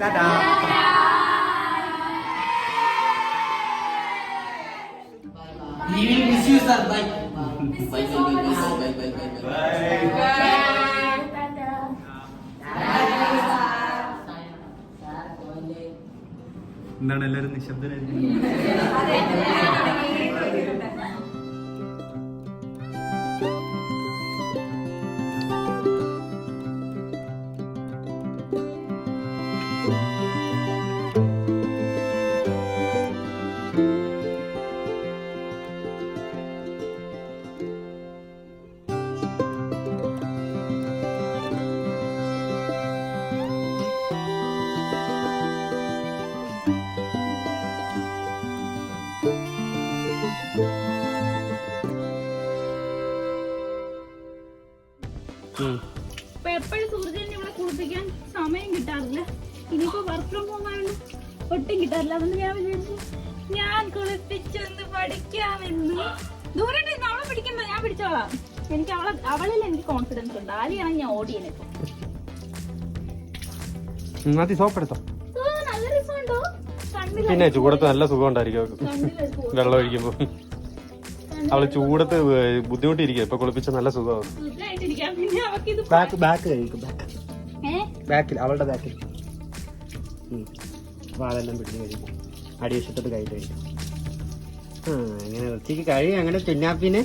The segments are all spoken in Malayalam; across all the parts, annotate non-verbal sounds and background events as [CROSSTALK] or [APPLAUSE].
Tata He will miss you, sir. Bye. Bye, bye, bye, bye, bye, bye, bye, bye. എന്താണ് എല്ലാവരും നിശബ്ദരായിരിക്കുന്നത് സമയം കിട്ടാറില്ല. ഇനിയിപ്പോ വർക്ക് ഫ്രം ഹോം ആയതുകൊണ്ട് ഒട്ടും കിട്ടാറില്ല. അതുകൊണ്ട് ഞാൻ വിചാരിച്ചു ഞാൻ കുളിപ്പിച്ചൊന്ന് പഠിക്കാമെന്ന്. ദൂരെ അവളെ പിടിക്കണ്ട ഞാൻ പിടിച്ചോളാം. എനിക്ക് അവളെ അവളിൽ എനിക്ക് കോൺഫിഡൻസ് ഉണ്ട്. ആദ്യമാണ് ഞാൻ ഓടിയനെ. ഇപ്പൊ മതി സോപ്പ് എടുത്തോ? ഓ, നല്ല രസമുണ്ടോ? കണ്ണിൽ പിന്നെ ചൂടത്ത് നല്ല സുഖം ഉണ്ടായിരിക്കും വെള്ളം ഒഴിക്കുമ്പോ. അവൾ ചൂടത്ത് ബുദ്ധിമുട്ടിരിക്കും ഇപ്പൊ കുളിപ്പിച്ച നല്ല സുഖമാണ് ബാക്ക് ബാക്ക് കഴിക്കും ബാക്കിൽ അവളുടെ ബാക്കിൽ. വാളെല്ലാം പിടിച്ച് കഴിക്കും അടിവശത്തോട്ട് കൈ കഴിക്കും ആ അങ്ങനെ ഉച്ചയ്ക്ക് കഴി അങ്ങനെ പിന്നാപ്പിനെ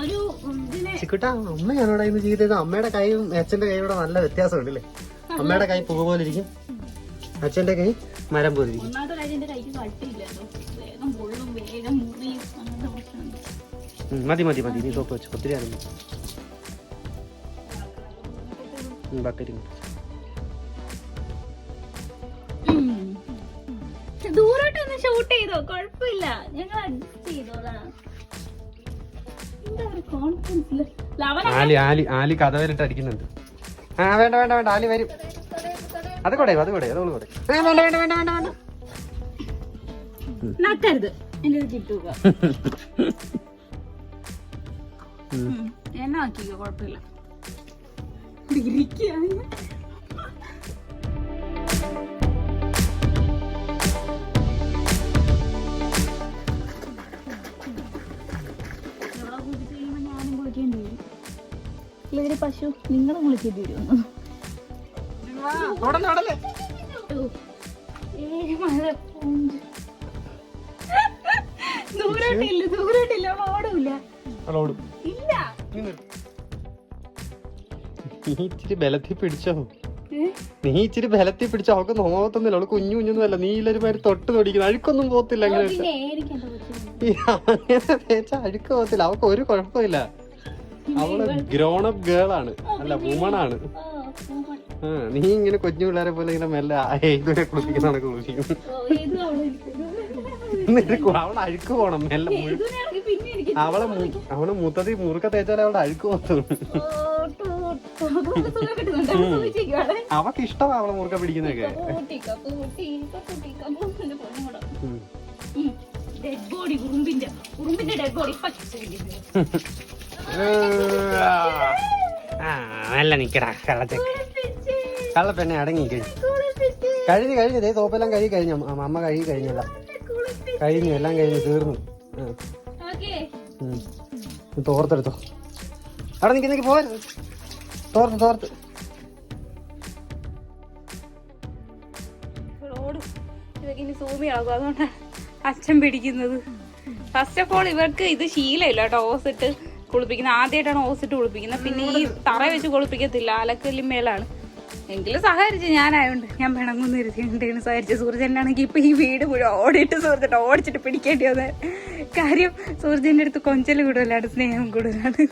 ഒരു അമ്മ ചിക്കുട്ടാ അമ്മയാണോടാ ഇന്ന് ചെയ്തത് അമ്മയുടെ കൈയും അച്ഛന്റെ കൈയോടെ നല്ല വ്യത്യാസമുണ്ട് ഉണ്ടല്ലേ അമ്മയുടെ കൈ പുക പോലെ ഇരിക്കും. അച്ഛന്റെ കൈ മരം പോലെ ഇരിക്കും. മതി മതി മതി. നീ സോപ്പ് വെച്ചു. ഒത്തിരി അറിഞ്ഞു ബക്കറ്റ് ദൂരോട്ട് ഒന്ന് ഷൂട്ട് ചെയ്തോ? കുഴപ്പമില്ല. ഞങ്ങൾ അഡ്ജസ്റ്റ് ചെയ്തോളാം ആലി ആലി അടിക്കുന്നുണ്ട്. ആ വേണ്ട വേണ്ട വേണ്ട. ആലി വരും. അത് കൂടെ അത് കൂടെ അതോൾ കൂടെ. വേണ്ട വേണ്ട വേണ്ട വേണ്ട വേണ്ട. നക്കരുത്. എന്റെ കിട്ടുക [LAUGHS] എന്നെ ആക്കിക്കോ കുഴപ്പമില്ല. ഇവിടെ കുളിച്ച് കഴിയുമ്പോൾ ഞാനും കുളിക്കേണ്ടി വരും ഇല്ലെങ്കിൽ പശു നിങ്ങളും കുളിക്കേണ്ടി വരും ദൂരോട്ടില്ല ദൂരോട്ടില്ല ഓടൂല. ഇല്ല. നീ ഇച്ചിരി ബലത്തിൽ പിടിച്ചോ. നീ ഇച്ചിരി ബലത്തിൽ പിടിച്ചോ. അവൾക്ക് നോകത്തൊന്നുമില്ല അവൾ കുഞ്ഞു കുഞ്ഞൊന്നുമല്ല നീ ഇല്ലൊരുമാതിരി തൊട്ട് തൊടിക്കുന്നു. അഴുക്കൊന്നും പോകത്തില്ല അങ്ങനെ അങ്ങനെ തേച്ച അഴുക്ക് പോകത്തില്ല. അവൾക്ക് ഒരു കുഴപ്പമില്ല. അവൾ ഗ്രോൺ അപ്പ് ഗേൾ ആണ്. അല്ല വുമൺ ആണ്. നീ ഇങ്ങനെ കുഞ്ഞു പിള്ളേരെ പോലെ ഇങ്ങനെ മെല്ലെ ഇതുവരെ കുളിപ്പിക്കുന്നതാണ് കുളിപ്പിക്കുന്നത്. അവൾ അവളെ അഴുക്ക് പോണം. മെല്ലെ അവളെ അവളെ മുത്തതി മുറുക്ക തേച്ചാലേ അവളുടെ അഴുക്ക് പോകത്തുള്ളൂ. അവക്ക് ഇഷ്ടമാണ് അവളെ മുറുക്ക പിടിക്കുന്നൊക്കെ ഉറുമ്പിന്റെ ഉറുമ്പിന്റെ ഡെഡ് ബോഡി [LAUGHS] നല്ല നിക്കടാ കള്ളത്തെ. കള്ളപ്പെണ്ണെ അടങ്ങി കഴിഞ്ഞു കഴിഞ്ഞ് കഴിഞ്ഞു ദേ തോപ്പെല്ലാം കഴുകി കഴിഞ്ഞു. അമ്മ- കഴുകി കഴിഞ്ഞല്ല. കഴിഞ്ഞു എല്ലാം കഴിഞ്ഞു തീർന്നു. തോർത്തെടുത്തോ. അവിടെ നിൽക്കുന്നെങ്കിൽ പോരുത് തോർത്ത് തോർത്ത് അച്ഛൻ പിടിക്കുന്നത്. ഫസ്റ്റ് ഓഫ് ഓൾ ഇവർക്ക് ഇത് ശീലമില്ല കേട്ടോ ഓസ് ഇട്ട് കുളിപ്പിക്കുന്നത്. ആദ്യമായിട്ടാണ് ഓസ് ഇട്ട് കുളിപ്പിക്കുന്നത്. പിന്നെ ഈ തറ വെച്ച് കുളിപ്പിക്കത്തില്ല അലക്കല്ലിമേലാണ് എങ്കിലും സഹകരിച്ച് ഞാനായോണ്ട് ഞാൻ പിണങ്ങുന്ന ഇരുത്തിണ്ടാണ് സഹകരിച്ച സൂർജനാണെങ്കിൽ ഇപ്പൊ ഈ വീട് മുഴുവൻ ഓടിയിട്ട് സൂർജിട്ട് ഓടിച്ചിട്ട് പിടിക്കേണ്ടി വന്നത് കാര്യം സൂർജന്റെ അടുത്ത് കൊഞ്ചൽ കൂടുതലാണ് സ്നേഹം കൂടുതലാണ്.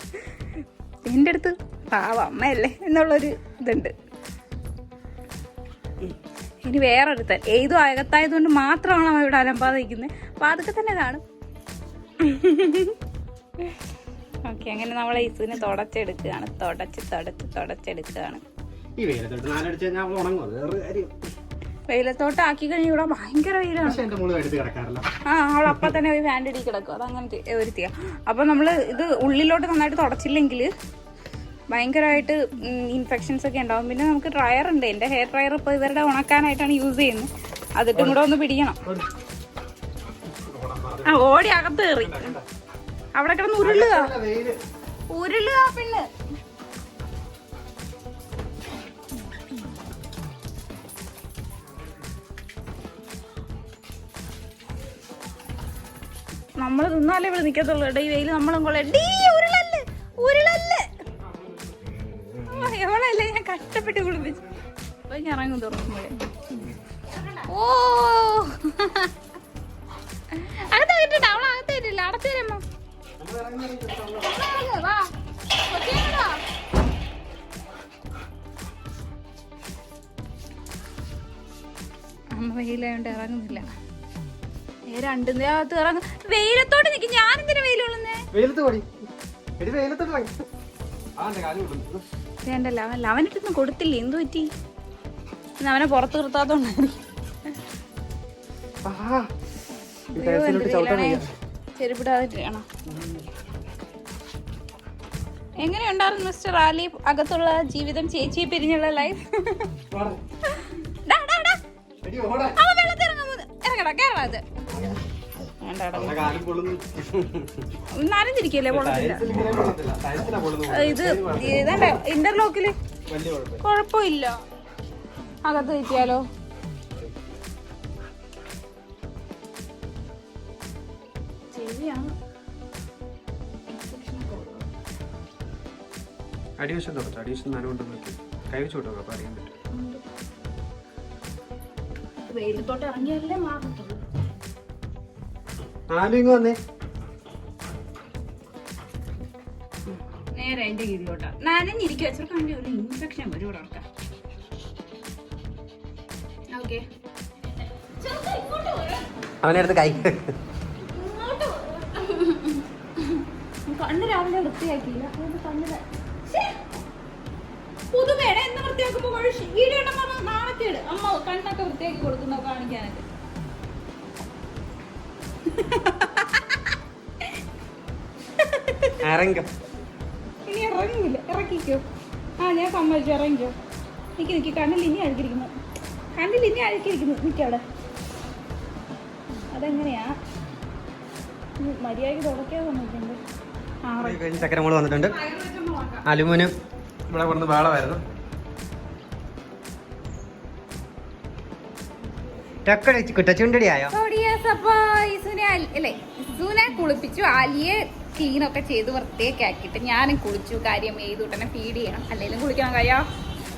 എന്റെ അടുത്ത് പാവ അമ്മയല്ലേ എന്നുള്ളൊരു ഇതുണ്ട്. ഇനി വേറൊരുത്തൻ. ഏതും അകത്തായതുകൊണ്ട് മാത്രമാണ് അവൻ ഇവിടെ അലമ്പാതെ നിൽക്കുന്നത് അപ്പൊ അതൊക്കെ തന്നെ കാണും. ഓക്കെ അങ്ങനെ നമ്മളെ ഇസുവിനെ തുടച്ചെടുക്കുകയാണ്. തുടച്ച് തുടച്ച് തുടച്ചെടുക്കുകയാണ്. വെയിലത്തോട്ട് അത് ആക്കി കഴിഞ്ഞാൽ ഇവിടെ ഭയങ്കര വെയിലാണ്. ആ അവൾ അപ്പം തന്നെ പോയി ഫാന്റെ അടി കിടക്കും. അങ്ങനെ ഒരുത്തിയ അപ്പൊ നമ്മൾ ഇത് ഉള്ളിലോട്ട് നന്നായിട്ട് തുടച്ചില്ലെങ്കിൽ ഭയങ്കരമായിട്ട് ഇൻഫെക്ഷൻസ് ഒക്കെ ഉണ്ടാവും. പിന്നെ നമുക്ക് ഡ്രയർ ഉണ്ട്. എന്റെ ഹെയർ ഡ്രയർ ഇപ്പോൾ ഇവരുടെ ഉണക്കാനായിട്ടാണ് യൂസ് ചെയ്യുന്നത്. അതിട്ടും കൂടെ ഒന്ന് പിടിക്കണം ആ ഓടി അകത്ത് കയറി. അവിടെ കിടന്ന് ഉരുളുക. ഉരുളുക പെണ്ണ് നമ്മൾ നിന്നാലേ ഇവിടെ നിൽക്കത്തുള്ളൂ ഡേ വെയിൽ നമ്മളും കൊള്ളേ ഡീ ഉരുളല്ലേ? ഉരുളല്ല്? എവളല്ലേ ഞാൻ കഷ്ടപ്പെട്ട് കുളിപ്പിച്ചു. അപ്പൊ ഞാൻ ഇറങ്ങും തുറക്കുമ്പോഴേ ഓ. അകത്ത് വിട്ടിട്ട് അവളെ അകത്ത് വരില്ല അടച്ചു തരമ്മ അമ്മ. വെയിലായോണ്ട് ഇറങ്ങുന്നില്ല. രണ്ടും അകത്ത് ഇറങ്ങും. വെയിലത്തോട്ട് നിൽക്കും ഞാൻ എന്തിനാ വെയിലുള്ളുന്നേ വെയിലത്ത് പോടി വെയിലത്തോട്ട് ഇറങ്ങി. ആ കാൽ കൊള്ളുന്നു. വേണ്ട ലവൻ ലവനിട്ടൊന്നും കൊടുത്തില്ലേ എന്തു പറ്റി ഇന്ന് അവനെ പുറത്ത് വെയിലാണേ. വയ്യ. എങ്ങനെയുണ്ടായിരുന്നു മിസ്റ്റർ ആലി അകത്തുള്ള ജീവിതം ചേച്ചി പിരിഞ്ഞുള്ള ലൈഫ്. ഇറങ്ങടാ കാലും കൊള്ളുന്നു. നനഞ്ഞിരിക്കല്ലേ പൊള്ളത്തില്ല. ഇത് ഇതാണ്ട് ഇന്റർലോക്കിൽ കുഴപ്പമില്ല. കുഴപ്പമില്ല. അകത്ത് കയറ്റിയാലോ? അടിവശം തുറച്ചു അടിവശം നനവുണ്ടെന്ന് നോക്കി. കൈ വെച്ച് വിട്ടോ അപ്പൊ അറിയാൻ പറ്റും. വെയിലത്തോട്ട് ഇറങ്ങിയല്ലേ മാറത്തുള്ളൂ. നാലും ഇങ്ങ് വന്നേ. നേരെ അതിന്റെ കീഴിലോട്ടാ. നനഞ്ഞിരിക്കും. വെച്ചിട്ട് ഒരു ഇൻഫെക്ഷൻ വരും ഇവിടെ ഉറക്കാം. ഓക്കെ അവനടുത്ത് കൈ. കണ്ണ് രാവിലെ വൃത്തിയാക്കിയില്ല. കണ്ണ്! പുതുമേടെ എന്ന് വൃത്തിയാക്കുമ്പോൾ നാളത്തേട് വീഡിയോ നാണക്കേട്. അമ്മ കണ്ണൊക്കെ വൃത്തിയാക്കി കൊടുക്കുന്നോ കാണിക്കാനൊക്കെ. ഇറങ്ങ. ഇനി ഇറങ്ങില്ല ഇറക്കിക്കോ. ആ ഞാൻ സമ്മതിച്ചു. ഇറങ്ങിക്കോ. നിക്ക് നിക്ക്. കണ്ണിൽ ഇനി അഴുക്കിരിക്കുന്നു. കണ്ണിൽ ഇനി അഴുക്കിരിക്കുന്നു. നിക്കവിടെ അതെങ്ങനെയാ? മര്യാദയ്ക്ക് തുടക്കാതെ വന്നിട്ടുണ്ട് ആ കഴിഞ്ഞ ചക്കര മോൾ വന്നിട്ടുണ്ട് അലുമിനിയം. ഇവിടെ കൊണ്ട് വേളമായിരുന്നു അല്ലേ ഇസുനെ കുളിപ്പിച്ചു ആലിയെ ക്ലീൻ ഒക്കെ ചെയ്ത് വൃത്തിയൊക്കെ ആക്കിയിട്ട് ഞാനും കുളിച്ചു കാര്യം ഏതുട്ടനെ ഫീഡ് ചെയ്യണം. അല്ലെങ്കിലും കുളിക്കണം കഴിയാ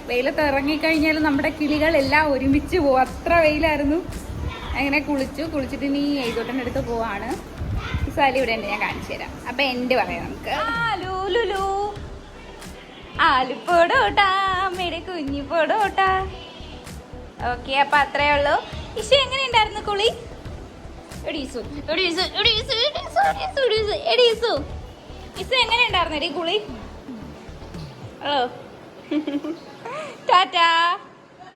വെയിലത്ത് ഇറങ്ങിക്കഴിഞ്ഞാൽ നമ്മുടെ കിളികൾ എല്ലാം ഒരുമിച്ച് പോകും അത്ര വെയിലായിരുന്നു. അങ്ങനെ കുളിച്ചു കുളിച്ചിട്ട് ഇനി ഏതുട്ടന്റെ അടുത്ത് പോവാണ്. സാലി ഇവിടെ ഉണ്ട് ഞാൻ കാണിച്ചു തരാം. അപ്പൊ എന്റെ പറയാം നമുക്ക്. ആലുലുലു ആലുപ്പൊടോട്ടാ മെടെ കുഞ്ഞി പൊടോട്ടാ. ഓക്കെ അപ്പൊ അത്രേ ഉള്ളൂ. ഇഷ എങ്ങനെയുണ്ടായിരുന്നു കുളി? എങ്ങനെയുണ്ടായിരുന്നു കുളി? ഹലോ. [LAUGHS] ടാറ്റാ.